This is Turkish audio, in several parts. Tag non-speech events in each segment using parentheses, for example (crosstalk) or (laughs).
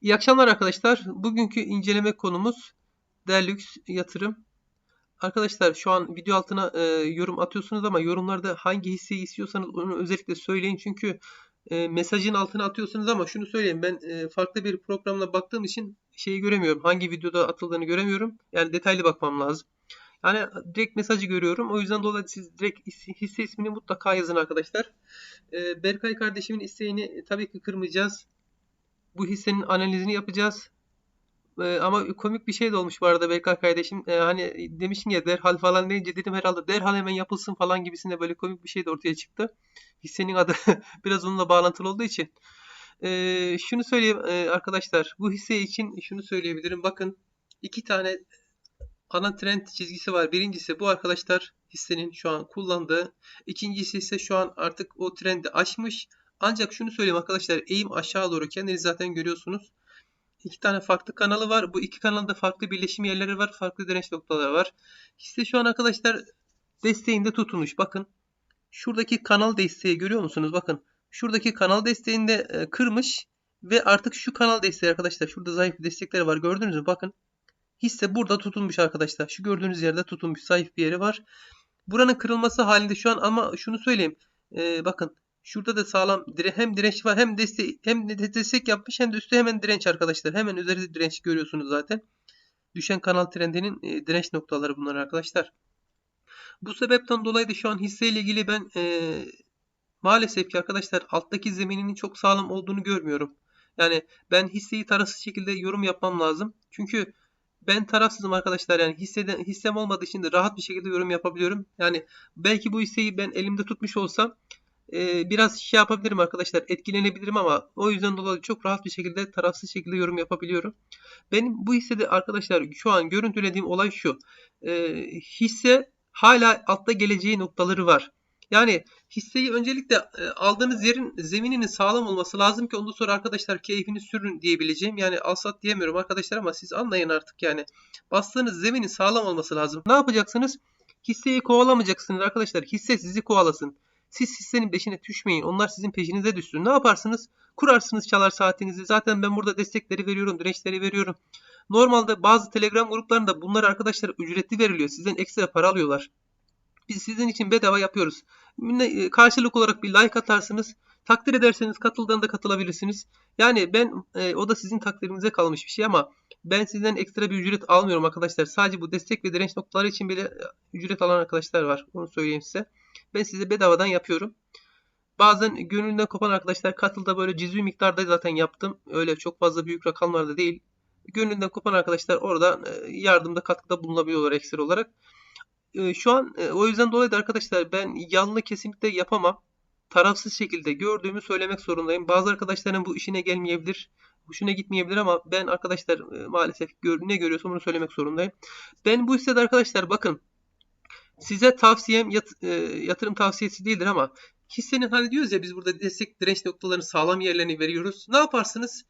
İyi akşamlar arkadaşlar. Bugünkü inceleme konumuz Deluxe yatırım. Arkadaşlar şu an video altına e, yorum atıyorsunuz ama yorumlarda hangi hisseyi istiyorsanız onu özellikle söyleyin. Çünkü e, mesajın altına atıyorsunuz ama şunu söyleyeyim ben e, farklı bir programla baktığım için şeyi göremiyorum. Hangi videoda atıldığını göremiyorum. Yani detaylı bakmam lazım. Yani direkt mesajı görüyorum. O yüzden dolayı siz direkt hisse ismini mutlaka yazın arkadaşlar. E, Berkay kardeşimin isteğini tabii ki kırmayacağız bu hissenin analizini yapacağız. Ee, ama komik bir şey de olmuş bu arada Berkay kardeşim. Ee, hani demişsin ya derhal falan deyince dedim herhalde derhal hemen yapılsın falan gibisinde böyle komik bir şey de ortaya çıktı. Hissenin adı (laughs) biraz onunla bağlantılı olduğu için. Ee, şunu söyleyeyim e, arkadaşlar. Bu hisse için şunu söyleyebilirim. Bakın iki tane ana trend çizgisi var. Birincisi bu arkadaşlar hissenin şu an kullandığı. İkincisi ise şu an artık o trendi aşmış. Ancak şunu söyleyeyim arkadaşlar eğim aşağı doğru kendiniz zaten görüyorsunuz. İki tane farklı kanalı var. Bu iki kanalda farklı birleşim yerleri var. Farklı direnç noktaları var. Hisse şu an arkadaşlar desteğinde tutunmuş. Bakın şuradaki kanal desteği görüyor musunuz? Bakın şuradaki kanal desteğinde e, kırmış ve artık şu kanal desteği arkadaşlar şurada zayıf destekleri var. Gördünüz mü? Bakın hisse burada tutunmuş arkadaşlar. Şu gördüğünüz yerde tutunmuş. Zayıf bir yeri var. Buranın kırılması halinde şu an ama şunu söyleyeyim. Ee, bakın Şurada da sağlam dire hem direnç var hem destek hem de destek yapmış hem de üstte hemen direnç arkadaşlar. Hemen üzerinde direnç görüyorsunuz zaten. Düşen kanal trendinin e, direnç noktaları bunlar arkadaşlar. Bu sebepten dolayı da şu an hisseyle ilgili ben e, maalesef ki arkadaşlar alttaki zemininin çok sağlam olduğunu görmüyorum. Yani ben hisseyi tarafsız şekilde yorum yapmam lazım. Çünkü ben tarafsızım arkadaşlar yani hisseden, hissem olmadığı için de rahat bir şekilde yorum yapabiliyorum. Yani belki bu hisseyi ben elimde tutmuş olsam e, biraz şey yapabilirim arkadaşlar. Etkilenebilirim ama o yüzden dolayı çok rahat bir şekilde tarafsız şekilde yorum yapabiliyorum. Benim bu hissede arkadaşlar şu an görüntülediğim olay şu. E, hisse hala altta geleceği noktaları var. Yani hisseyi öncelikle e, aldığınız yerin zemininin sağlam olması lazım ki ondan sonra arkadaşlar keyfini sürün diyebileceğim. Yani alsat diyemiyorum arkadaşlar ama siz anlayın artık yani. Bastığınız zeminin sağlam olması lazım. Ne yapacaksınız? Hisseyi kovalamayacaksınız arkadaşlar. Hisse sizi kovalasın. Siz hissenin peşine düşmeyin. Onlar sizin peşinize düşsün. Ne yaparsınız? Kurarsınız çalar saatinizi. Zaten ben burada destekleri veriyorum, dirençleri veriyorum. Normalde bazı Telegram gruplarında bunlar arkadaşlar ücretli veriliyor. Sizden ekstra para alıyorlar. Biz sizin için bedava yapıyoruz. E, karşılık olarak bir like atarsınız. Takdir ederseniz katıldığında katılabilirsiniz. Yani ben e, o da sizin takdirinize kalmış bir şey ama ben sizden ekstra bir ücret almıyorum arkadaşlar. Sadece bu destek ve direnç noktaları için bile e, ücret alan arkadaşlar var. Onu söyleyeyim size. Ben size bedavadan yapıyorum. Bazen gönlünden kopan arkadaşlar katılda böyle cüzi miktarda zaten yaptım. Öyle çok fazla büyük rakamlarda değil. Gönlünden kopan arkadaşlar orada e, yardımda katkıda bulunabiliyorlar ekstra olarak. E, şu an e, o yüzden dolayı da arkadaşlar ben yanlı kesinlikle yapamam. Tarafsız şekilde gördüğümü söylemek zorundayım. Bazı arkadaşların bu işine gelmeyebilir. Hoşuna gitmeyebilir ama ben arkadaşlar maalesef ne görüyorsam onu söylemek zorundayım. Ben bu hissede arkadaşlar bakın Size tavsiyem yat, e, yatırım tavsiyesi değildir ama hissenin hani diyoruz ya biz burada destek direnç noktalarını sağlam yerlerini veriyoruz. Ne yaparsınız?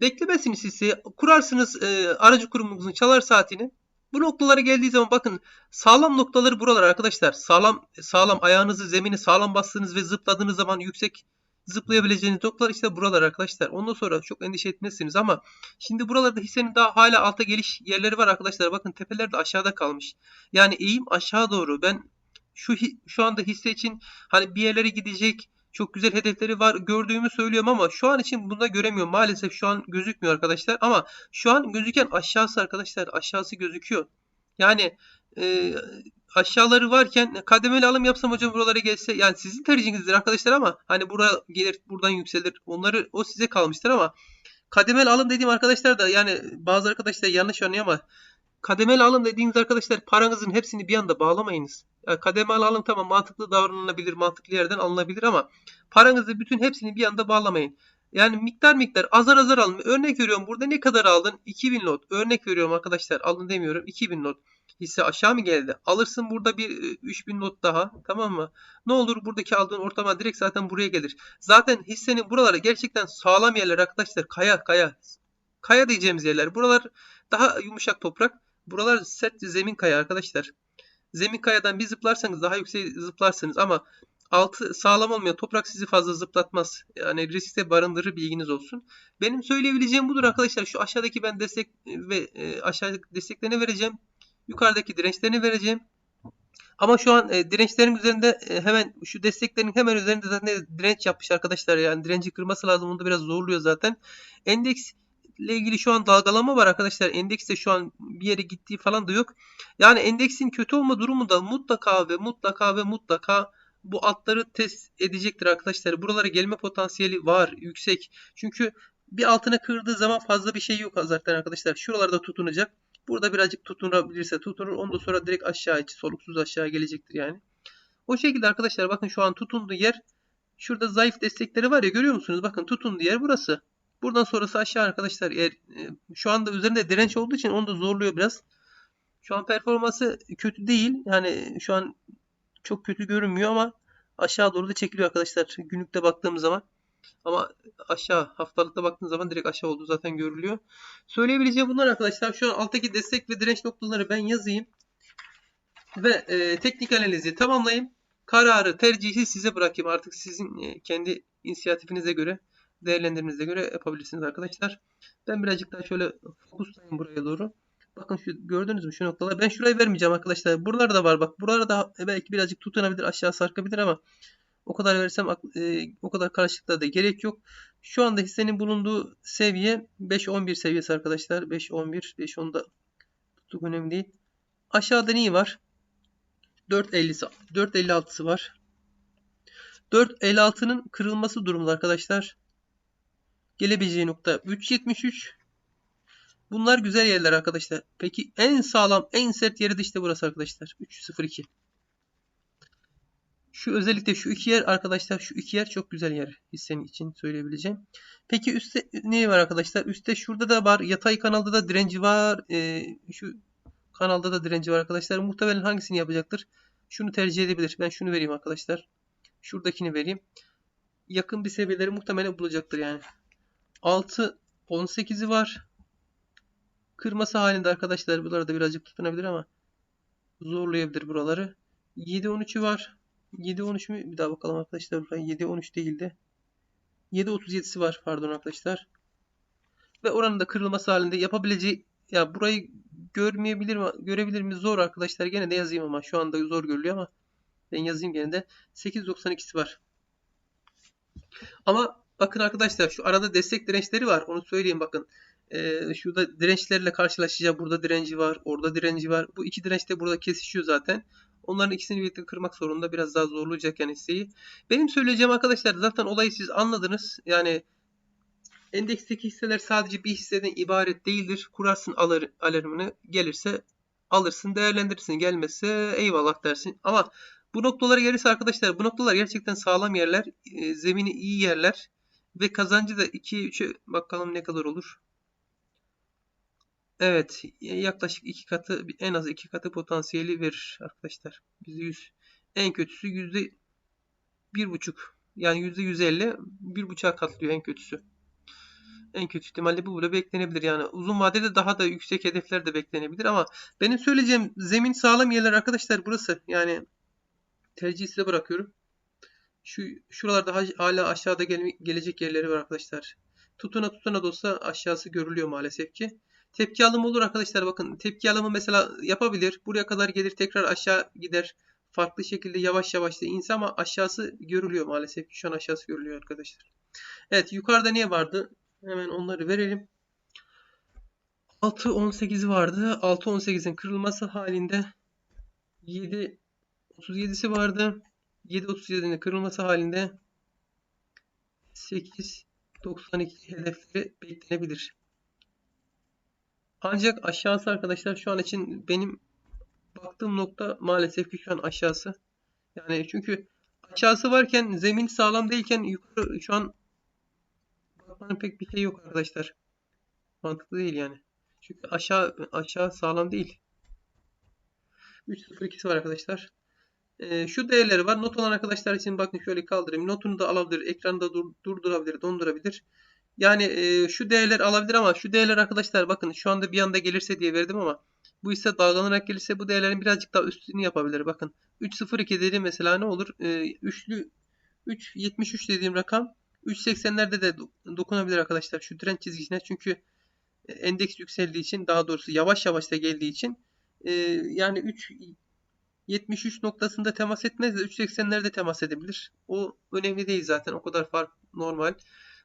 Beklemezsiniz hisseyi. Kurarsınız e, aracı kurumunuzun çalar saatini. Bu noktalara geldiği zaman bakın sağlam noktaları buralar arkadaşlar. Sağlam sağlam ayağınızı zemini sağlam bastığınız ve zıpladığınız zaman yüksek zıplayabileceğiniz noktalar işte buralar arkadaşlar. Ondan sonra çok endişe etmezsiniz ama şimdi buralarda hissenin daha hala alta geliş yerleri var arkadaşlar. Bakın tepeler de aşağıda kalmış. Yani eğim aşağı doğru. Ben şu şu anda hisse için hani bir yerlere gidecek çok güzel hedefleri var gördüğümü söylüyorum ama şu an için bunda göremiyorum. Maalesef şu an gözükmüyor arkadaşlar ama şu an gözüken aşağısı arkadaşlar aşağısı gözüküyor. Yani aşağıları varken kademeli alım yapsam hocam buralara gelse yani sizin tercihinizdir arkadaşlar ama hani buraya gelir buradan yükselir onları o size kalmıştır ama kademeli alım dediğim arkadaşlar da yani bazı arkadaşlar yanlış anlıyor ama kademeli alım dediğiniz arkadaşlar paranızın hepsini bir anda bağlamayınız. Yani kademeli alım tamam mantıklı davranılabilir, mantıklı yerden alınabilir ama paranızı bütün hepsini bir anda bağlamayın. Yani miktar miktar azar azar alın. Örnek veriyorum burada ne kadar aldın? 2000 lot. Örnek veriyorum arkadaşlar alın demiyorum. 2000 lot hisse aşağı mı geldi? Alırsın burada bir 3000 e, not daha tamam mı? Ne olur buradaki aldığın ortama direkt zaten buraya gelir. Zaten hissenin buraları gerçekten sağlam yerler arkadaşlar. Kaya kaya. Kaya diyeceğimiz yerler. Buralar daha yumuşak toprak. Buralar sert zemin kaya arkadaşlar. Zemin kayadan bir zıplarsanız daha yüksek zıplarsınız ama altı sağlam olmayan toprak sizi fazla zıplatmaz. Yani riskte barındırır bilginiz olsun. Benim söyleyebileceğim budur arkadaşlar. Şu aşağıdaki ben destek ve e, aşağıdaki desteklerini vereceğim. Yukarıdaki dirençlerini vereceğim. Ama şu an e, dirençlerin üzerinde e, hemen şu desteklerin hemen üzerinde zaten direnç yapmış arkadaşlar. Yani direnci kırması lazım. Onu da biraz zorluyor zaten. Endeks ile ilgili şu an dalgalama var arkadaşlar. Endekste şu an bir yere gittiği falan da yok. Yani endeksin kötü olma durumu da mutlaka ve mutlaka ve mutlaka bu altları test edecektir arkadaşlar. Buralara gelme potansiyeli var yüksek. Çünkü bir altına kırdığı zaman fazla bir şey yok zaten arkadaşlar. Şuralarda tutunacak. Burada birazcık tutunabilirse tutunur. Ondan sonra direkt aşağı içi soluksuz aşağı gelecektir yani. O şekilde arkadaşlar bakın şu an tutunduğu yer şurada zayıf destekleri var ya görüyor musunuz? Bakın tutunduğu yer burası. Buradan sonrası aşağı arkadaşlar. Eğer e, şu anda üzerinde direnç olduğu için onu da zorluyor biraz. Şu an performansı kötü değil. Yani şu an çok kötü görünmüyor ama aşağı doğru da çekiliyor arkadaşlar. Günlükte baktığımız zaman. Ama aşağı haftalıkta baktığınız zaman direkt aşağı olduğu zaten görülüyor. Söyleyebileceğim bunlar arkadaşlar. Şu an alttaki destek ve direnç noktaları ben yazayım. Ve e, teknik analizi tamamlayayım. Kararı, tercihi size bırakayım. Artık sizin e, kendi inisiyatifinize göre, değerlendirmenize göre yapabilirsiniz arkadaşlar. Ben birazcık daha şöyle fokuslayayım buraya doğru. Bakın şu gördünüz mü şu noktalar. Ben şurayı vermeyeceğim arkadaşlar. Buralar da var bak. Buralar da belki birazcık tutunabilir, aşağı sarkabilir ama o kadar versem e, o kadar karışıklığa da gerek yok. Şu anda hissenin bulunduğu seviye 5-11 seviyesi arkadaşlar. 5-11, 5-10'da tuttuk önemli değil. Aşağıda neyi var? 4.50'si, 4.56'sı var. 4.56'nın kırılması durumunda arkadaşlar. Gelebileceği nokta 3.73. Bunlar güzel yerler arkadaşlar. Peki en sağlam, en sert yeri de işte burası arkadaşlar. 3.02. Şu özellikle şu iki yer arkadaşlar şu iki yer çok güzel yer hissenin için söyleyebileceğim. Peki üstte ne var arkadaşlar? Üstte şurada da var. Yatay kanalda da direnci var. Ee, şu kanalda da direnci var arkadaşlar. Muhtemelen hangisini yapacaktır? Şunu tercih edebilir. Ben şunu vereyim arkadaşlar. Şuradakini vereyim. Yakın bir seviyeleri muhtemelen bulacaktır yani. 6 18'i var. Kırması halinde arkadaşlar buralarda birazcık tutunabilir ama zorlayabilir buraları. 7 13'ü var. 7-13 mü? Bir daha bakalım arkadaşlar. 7-13 değildi. 7-37'si var pardon arkadaşlar. Ve oranın da kırılması halinde yapabileceği ya burayı görmeyebilir mi? Görebilir mi? Zor arkadaşlar. Gene de yazayım ama şu anda zor görülüyor ama ben yazayım gene de 8.92'si var. Ama bakın arkadaşlar şu arada destek dirençleri var. Onu söyleyeyim bakın. Ee, şurada dirençlerle karşılaşacak. Burada direnci var. Orada direnci var. Bu iki direnç de burada kesişiyor zaten. Onların ikisini birlikte kırmak zorunda biraz daha zorlayacak yani hisseyi. Benim söyleyeceğim arkadaşlar zaten olayı siz anladınız. Yani endeksteki hisseler sadece bir hisseden ibaret değildir. Kurarsın alır, alarmını gelirse alırsın değerlendirirsin gelmezse eyvallah dersin. Ama bu noktalara gelirse arkadaşlar bu noktalar gerçekten sağlam yerler. E, zemini iyi yerler. Ve kazancı da 2'ye 3'e bakalım ne kadar olur. Evet, yaklaşık iki katı, en az iki katı potansiyeli verir arkadaşlar. %100. En kötüsü yüzde bir buçuk. Yani yüzde yüz elli bir buçuğa katlıyor en kötüsü. En kötü ihtimalle bu burada beklenebilir. Yani uzun vadede daha da yüksek hedefler de beklenebilir ama benim söyleyeceğim zemin sağlam yerler arkadaşlar burası. Yani tercih size bırakıyorum. Şu şuralarda hala aşağıda gele, gelecek yerleri var arkadaşlar. Tutuna tutuna da olsa aşağısı görülüyor maalesef ki. Tepki alımı olur arkadaşlar bakın. Tepki alımı mesela yapabilir. Buraya kadar gelir tekrar aşağı gider. Farklı şekilde yavaş yavaş da inse ama aşağısı görülüyor maalesef. Şu an aşağısı görülüyor arkadaşlar. Evet yukarıda ne vardı? Hemen onları verelim. 6.18 vardı. 6.18'in kırılması halinde 7.37'si vardı. 7.37'nin kırılması halinde 8.92 hedefleri beklenebilir. Ancak aşağısı arkadaşlar şu an için benim baktığım nokta maalesef ki şu an aşağısı. Yani çünkü aşağısı varken zemin sağlam değilken yukarı şu an bakmanın pek bir şey yok arkadaşlar. Mantıklı değil yani. Çünkü aşağı aşağı sağlam değil. 3.02'si var arkadaşlar. Ee, şu değerleri var. Not olan arkadaşlar için bakın şöyle kaldırayım. Notunu da alabilir. Ekranı da dur, durdurabilir, dondurabilir. Yani e, şu değerler alabilir ama şu değerler arkadaşlar bakın şu anda bir anda gelirse diye verdim ama Bu ise dalgalanarak gelirse bu değerlerin birazcık daha üstünü yapabilir. Bakın 3.02 dediğim mesela ne olur? Ee, üçlü 3.73 dediğim rakam 3.80'lerde de do- dokunabilir arkadaşlar şu direnç çizgisine. Çünkü e, endeks yükseldiği için daha doğrusu yavaş yavaş da geldiği için e, yani 3 73 noktasında temas etmez de 3.80'lerde temas edebilir. O önemli değil zaten. O kadar fark normal.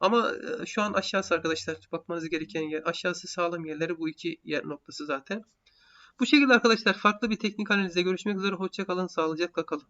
Ama e, şu an aşağısı arkadaşlar bakmanız gereken yer. Aşağısı sağlam yerleri bu iki yer noktası zaten. Bu şekilde arkadaşlar farklı bir teknik analizde görüşmek üzere. Hoşça kalın, sağlıcakla kalın.